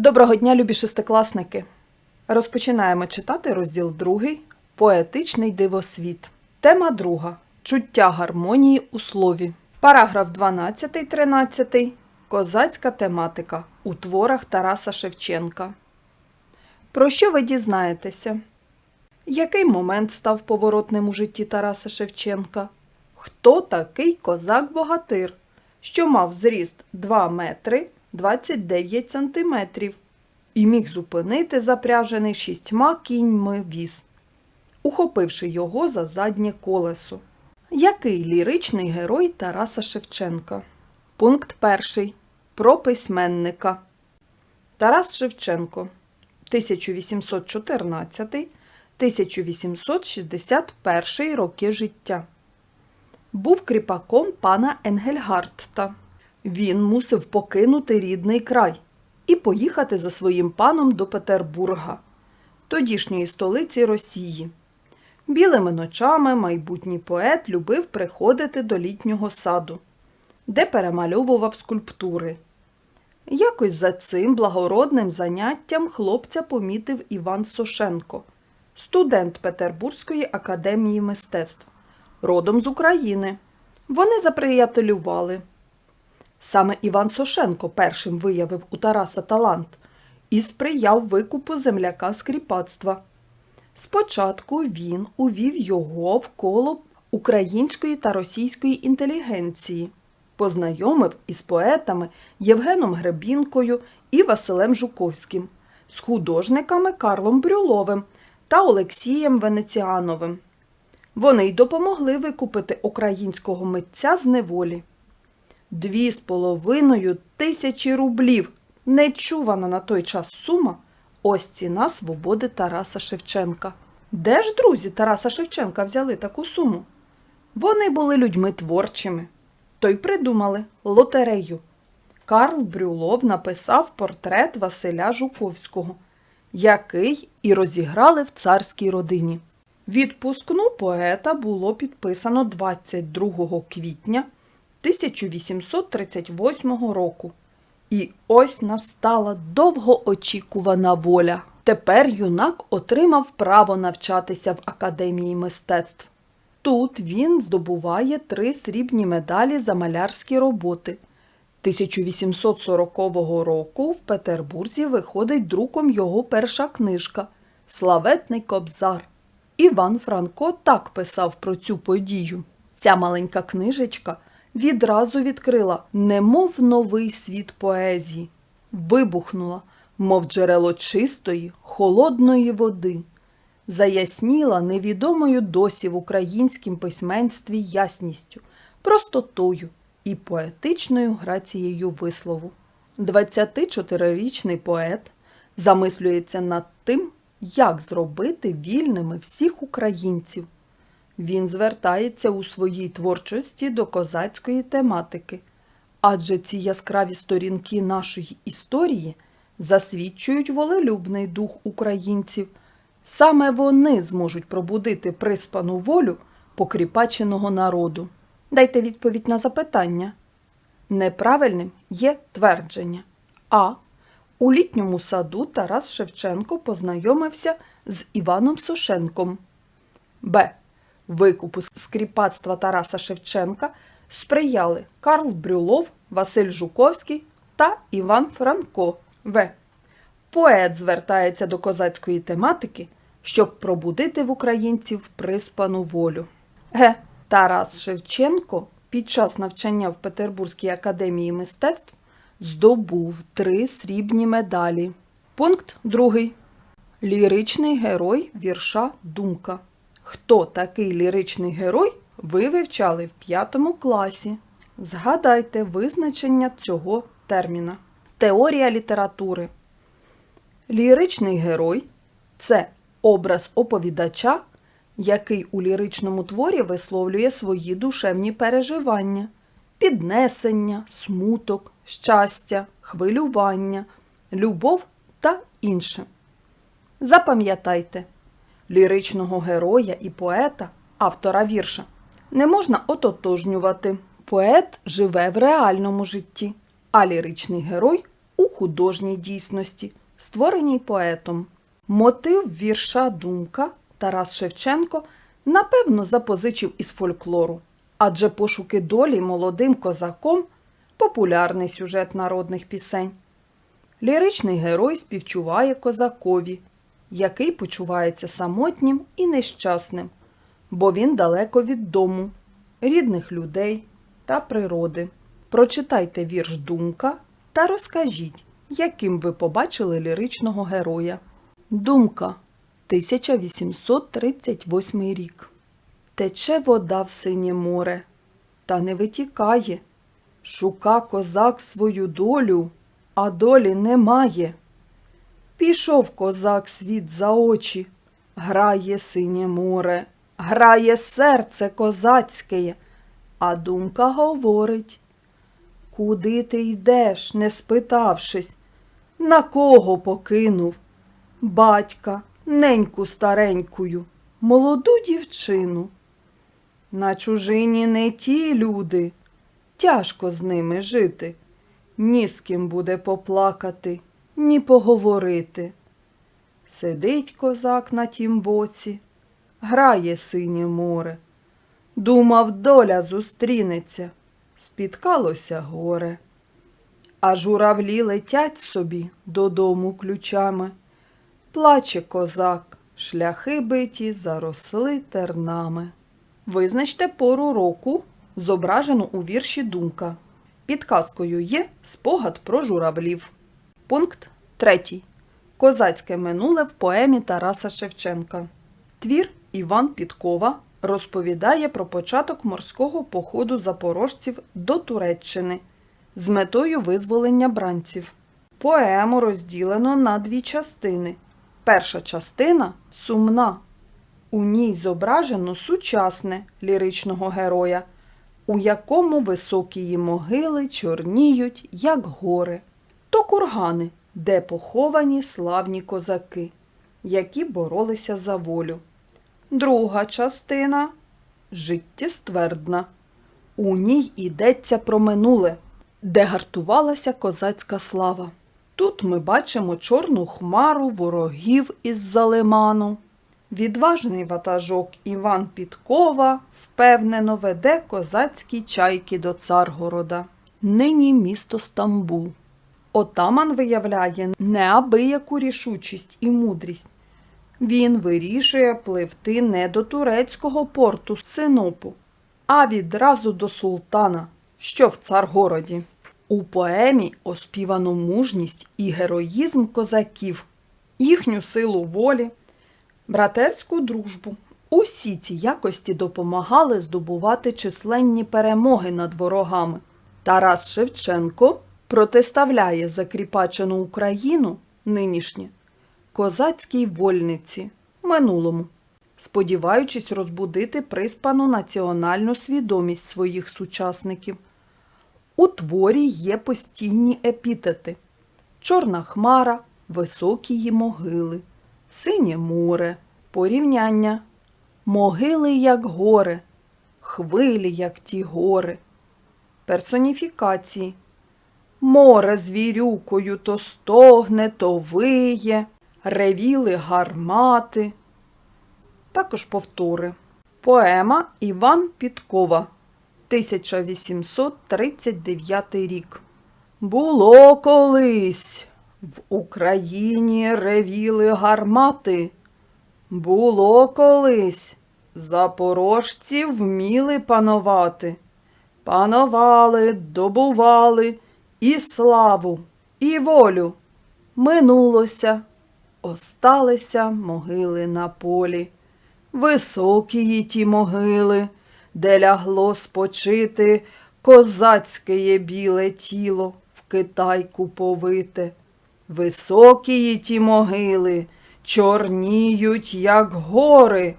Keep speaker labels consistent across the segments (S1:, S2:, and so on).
S1: Доброго дня, любі шестикласники! Розпочинаємо читати розділ 2 Поетичний дивосвіт. Тема 2. Чуття гармонії у слові. Параграф 12-13. Козацька тематика у творах Тараса Шевченка. Про що ви дізнаєтеся? Який момент став поворотним у житті Тараса Шевченка? Хто такий козак-богатир, що мав зріст 2 метри 29 сантиметрів і міг зупинити запряжений шістьма кіньми віз, ухопивши його за заднє колесо? Який ліричний герой Тараса Шевченка? Пункт перший. Про письменника. Тарас Шевченко 1814-1861 роки життя. Був кріпаком пана Енгельгартта. Він мусив покинути рідний край і поїхати за своїм паном до Петербурга, тодішньої столиці Росії. Білими ночами майбутній поет любив приходити до літнього саду, де перемальовував скульптури. Якось за цим благородним заняттям хлопця помітив Іван Сошенко, студент Петербурзької академії мистецтв, родом з України. Вони заприятелювали. Саме Іван Сошенко першим виявив у Тараса талант і сприяв викупу земляка з кріпацтва. Спочатку він увів його в коло української та російської інтелігенції, познайомив із поетами Євгеном Гребінкою і Василем Жуковським, з художниками Карлом Брюловим та Олексієм Венеціановим. Вони й допомогли викупити українського митця з неволі. Дві з половиною тисячі рублів нечувана на той час сума. Ось ціна свободи Тараса Шевченка. Де ж друзі Тараса Шевченка взяли таку суму? Вони були людьми творчими. То й придумали лотерею. Карл Брюлов написав портрет Василя Жуковського, який і розіграли в царській родині. Відпускну поета було підписано 22 квітня 1838 року. І ось настала довгоочікувана воля. Тепер юнак отримав право навчатися в Академії мистецтв. Тут він здобуває три срібні медалі за малярські роботи. 1840 року в Петербурзі виходить друком його перша книжка Славетний Кобзар. Іван Франко так писав про цю подію. Ця маленька книжечка відразу відкрила, немов новий світ поезії, вибухнула, мов джерело чистої, холодної води, заясніла невідомою досі в українськім письменстві ясністю, простотою і поетичною грацією вислову. 24-річний поет замислюється над тим, як зробити вільними всіх українців. Він звертається у своїй творчості до козацької тематики, адже ці яскраві сторінки нашої історії засвідчують волелюбний дух українців. Саме вони зможуть пробудити приспану волю покріпаченого народу. Дайте відповідь на запитання. Неправильним є твердження. А. У літньому саду Тарас Шевченко познайомився з Іваном Сошенком. Б. Викупу скріпацтва Тараса Шевченка сприяли Карл Брюлов, Василь Жуковський та Іван Франко. В. Поет звертається до козацької тематики, щоб пробудити в українців приспану волю. Г. Тарас Шевченко під час навчання в Петербурзькій академії мистецтв здобув три срібні медалі. Пункт 2. Ліричний герой вірша Думка. Хто такий ліричний герой, ви вивчали в п'ятому класі. Згадайте визначення цього терміна. Теорія літератури. Ліричний герой це образ оповідача, який у ліричному творі висловлює свої душевні переживання, піднесення, смуток, щастя, хвилювання, любов та інше. Запам'ятайте, ліричного героя і поета, автора вірша, не можна ототожнювати. Поет живе в реальному житті, а ліричний герой у художній дійсності, створеній поетом. Мотив вірша Думка Тарас Шевченко напевно запозичив із фольклору, адже пошуки долі молодим козаком популярний сюжет народних пісень. Ліричний герой співчуває козакові, який почувається самотнім і нещасним, бо він далеко від дому, рідних людей та природи. Прочитайте вірш Думка та розкажіть, яким ви побачили ліричного героя. Думка 1838 рік. Тече вода в синє море, та не витікає. Шука козак свою долю, а долі немає. Пішов козак світ за очі, грає синє море, грає серце козацьке, а думка говорить. Куди ти йдеш, не спитавшись, на кого покинув? Батька, неньку старенькую, молоду дівчину. На чужині не ті люди, тяжко з ними жити, ні з ким буде поплакати, ні поговорити. Сидить козак на тім боці, грає синє море. Думав, доля зустрінеться, спіткалося горе. А журавлі летять собі додому ключами. Плаче козак, шляхи биті заросли тернами. Визначте пору року, зображену у вірші Думка. Підказкою є спогад про журавлів. Пункт 3. Козацьке минуле в поемі Тараса Шевченка. Твір Іван Підкова розповідає про початок морського походу запорожців до Туреччини з метою визволення бранців. Поему розділено на дві частини. Перша частина сумна. У ній зображено сучасне ліричного героя, у якому високі її могили чорніють, як гори, то кургани, де поховані славні козаки, які боролися за волю. Друга частина життєствердна. У ній йдеться про минуле, де гартувалася козацька слава. Тут ми бачимо чорну хмару ворогів із-за лиману. Відважний ватажок Іван Підкова впевнено веде козацькі чайки до Царгорода. Нині місто Стамбул. Отаман виявляє неабияку рішучість і мудрість. Він вирішує пливти не до турецького порту Синопу, а відразу до султана, що в Царгороді. У поемі оспівано мужність і героїзм козаків, їхню силу волі, братерську дружбу. Усі ці якості допомагали здобувати численні перемоги над ворогами. Тарас Шевченко протиставляє закріпачену Україну нинішнє козацькій вольниці минулому, сподіваючись розбудити приспану національну свідомість своїх сучасників. У творі є постійні епітети: чорна хмара, високі могили, синє море, порівняння, могили, як гори, хвилі, як ті гори, персоніфікації. Море звірюкою то стогне, то виє, ревіли гармати. Також повтори. Поема Іван Підкова 1839 рік. Було колись в Україні ревіли гармати. Було колись запорожці вміли панувати. Панували, добували і славу, і волю. Минулося, осталися могили на полі. Високі ї ті могили, де лягло спочити козацьке біле тіло в китайку повите. Високі ї ті могили, чорніють, як гори,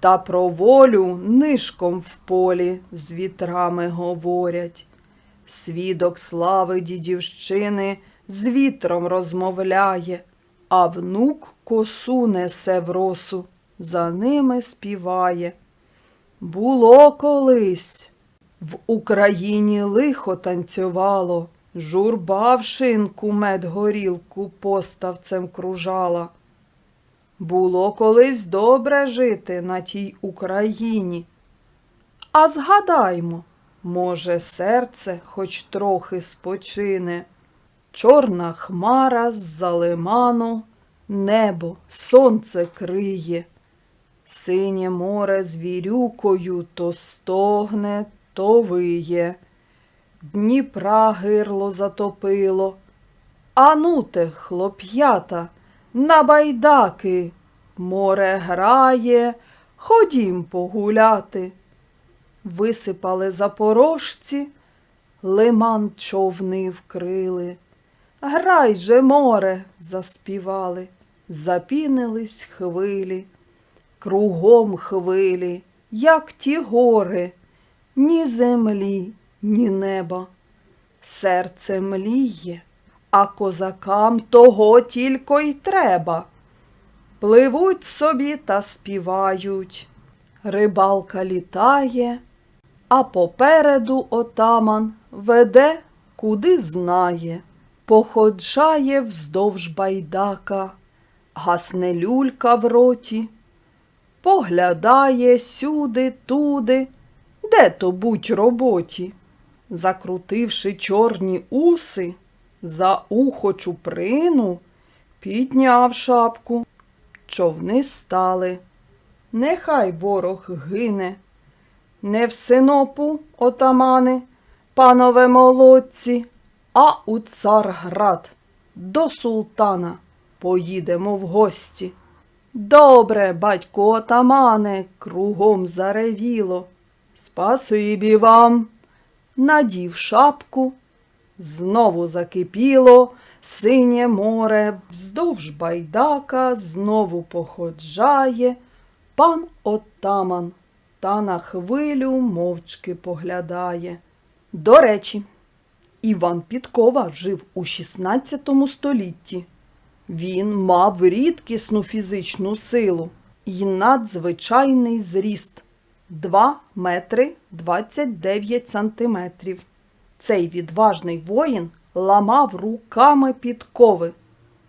S1: та про волю нишком в полі з вітрами говорять. Свідок слави дідівщини з вітром розмовляє, а внук косу несе в росу, за ними співає. Було колись в Україні лихо танцювало, Журба в шинку мед горілку поставцем кружала. Було колись добре жити на тій Україні. А згадаймо, може, серце хоч трохи спочине. Чорна хмара з-за лиману, небо, сонце криє. Синє море з вірюкою то стогне, то виє. Дніпра гирло затопило. Ануте, хлоп'ята, на байдаки. Море грає, ходім погуляти. Висипали запорожці, лиман човни вкрили. Грай же, море, заспівали, запінились хвилі. Кругом хвилі, як ті гори, ні землі, ні неба. Серце мліє, а козакам того тільки й треба. Пливуть собі та співають. Рибалка літає, а попереду отаман веде, куди знає, походжає вздовж байдака, гасне люлька в роті, поглядає сюди, туди, де то будь роботі. Закрутивши чорні уси, за ухо чуприну, підняв шапку. Човни стали. Нехай ворог гине. Не в синопу, отамани, панове молодці, а у Царград до султана поїдемо в гості. Добре, батько отамане, кругом заревіло. Спасибі вам. Надів шапку, знову закипіло, синє море вздовж байдака знову походжає пан отаман та на хвилю мовчки поглядає. До речі, Іван Підкова жив у 16 столітті. Він мав рідкісну фізичну силу і надзвичайний зріст 2 метри 29 сантиметрів. Цей відважний воїн ламав руками підкови.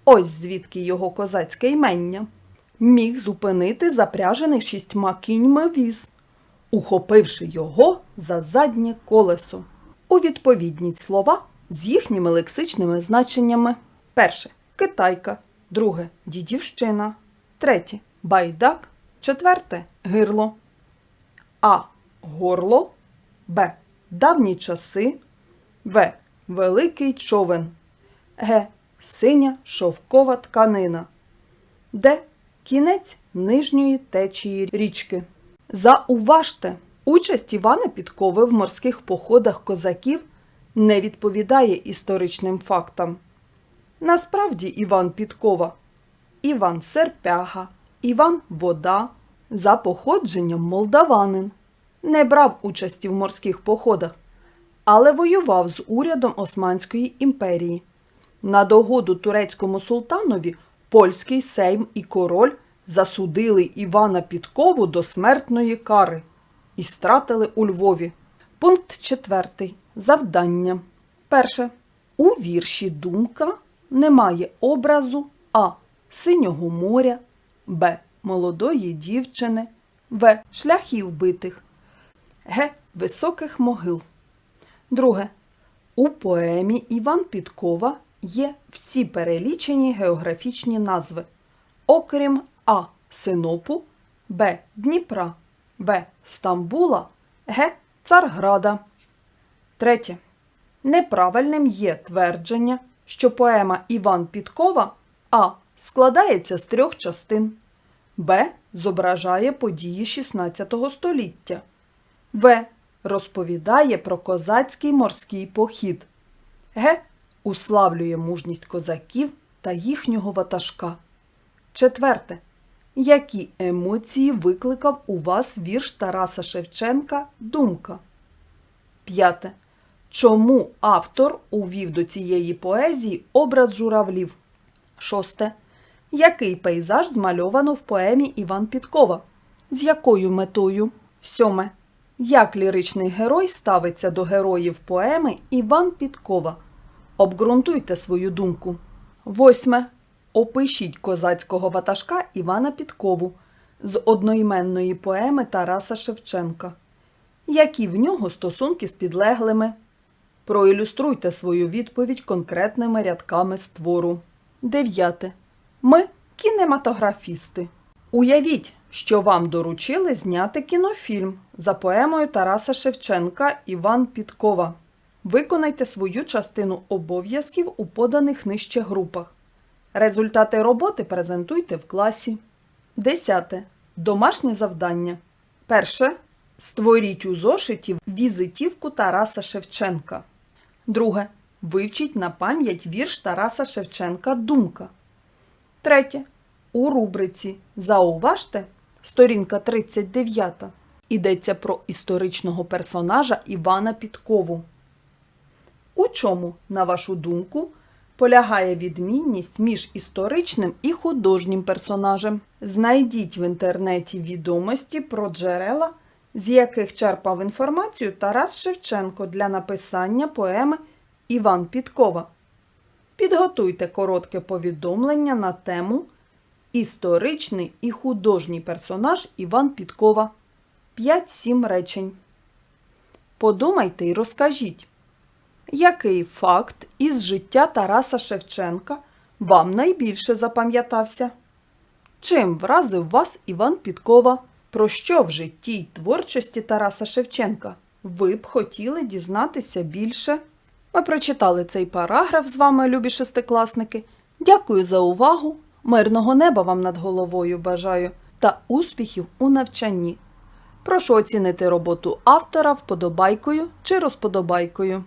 S1: Ось звідки його козацьке ймення. Міг зупинити запряжений шістьма кіньми віз, ухопивши його за заднє колесо. У відповідність слова з їхніми лексичними значеннями. Перше китайка, друге дідівщина, третє байдак, четверте гирло. А. Горло. Б. Давні часи. В. Великий човен. Г. Синя шовкова тканина. Д. Кінець нижньої течії річки. Зауважте, участь Івана Підкови в морських походах козаків не відповідає історичним фактам. Насправді Іван Підкова, Іван Серпяга, Іван Вода за походженням молдаванин. Не брав участі в морських походах, але воював з урядом Османської імперії. На догоду турецькому султанові польський сейм і король засудили Івана Підкову до смертної кари і стратили у Львові. Пункт 4. Завдання. Перше. У вірші Думка немає образу А. Синього моря, Б. Молодої дівчини, В. Шляхів битих, Г. Високих могил. Друге. У поемі Іван Підкова є всі перелічені географічні назви, окрім А. Синопу, Б. Дніпра, В. Стамбула, Г. Царграда. Третє. Неправильним є твердження, що поема Іван Підкова А. Складається з трьох частин, Б. Зображає події 16 століття, В. Розповідає про козацький морський похід, Г. Уславлює мужність козаків та їхнього ватажка. Четверте. Які емоції викликав у вас вірш Тараса Шевченка Думка? П'яте. Чому автор увів до цієї поезії образ журавлів? Шосте. Який пейзаж змальовано в поемі Іван Підкова? З якою метою? Сьоме. Як ліричний герой ставиться до героїв поеми Іван Підкова? Обґрунтуйте свою думку. Восьме. Опишіть козацького ватажка Івана Підкову з одноіменної поеми Тараса Шевченка. Які в нього стосунки з підлеглими? Проілюструйте свою відповідь конкретними рядками з твору. Дев'яте. Ми кінематографісти. Уявіть, що вам доручили зняти кінофільм за поемою Тараса Шевченка Іван Підкова. Виконайте свою частину обов'язків у поданих нижче групах. Результати роботи презентуйте в класі. Десяте. Домашнє завдання. Перше. Створіть у зошиті візитівку Тараса Шевченка. Друге. Вивчіть на пам'ять вірш Тараса Шевченка Думка. Третє. У рубриці Зауважте сторінка 39 йдеться про історичного персонажа Івана Підкову. У чому, на вашу думку, полягає відмінність між історичним і художнім персонажем? Знайдіть в інтернеті відомості про джерела, з яких черпав інформацію Тарас Шевченко для написання поеми Іван Підкова. Підготуйте коротке повідомлення на тему Історичний і художній персонаж Іван Підкова. 5-7 речень. Подумайте і розкажіть, який факт із життя Тараса Шевченка вам найбільше запам'ятався? Чим вразив вас Іван Підкова? Про що в житті й творчості Тараса Шевченка ви б хотіли дізнатися більше? Ми прочитали цей параграф з вами, любі шестикласники. Дякую за увагу. Мирного неба вам над головою бажаю та успіхів у навчанні. Прошу оцінити роботу автора вподобайкою чи розподобайкою.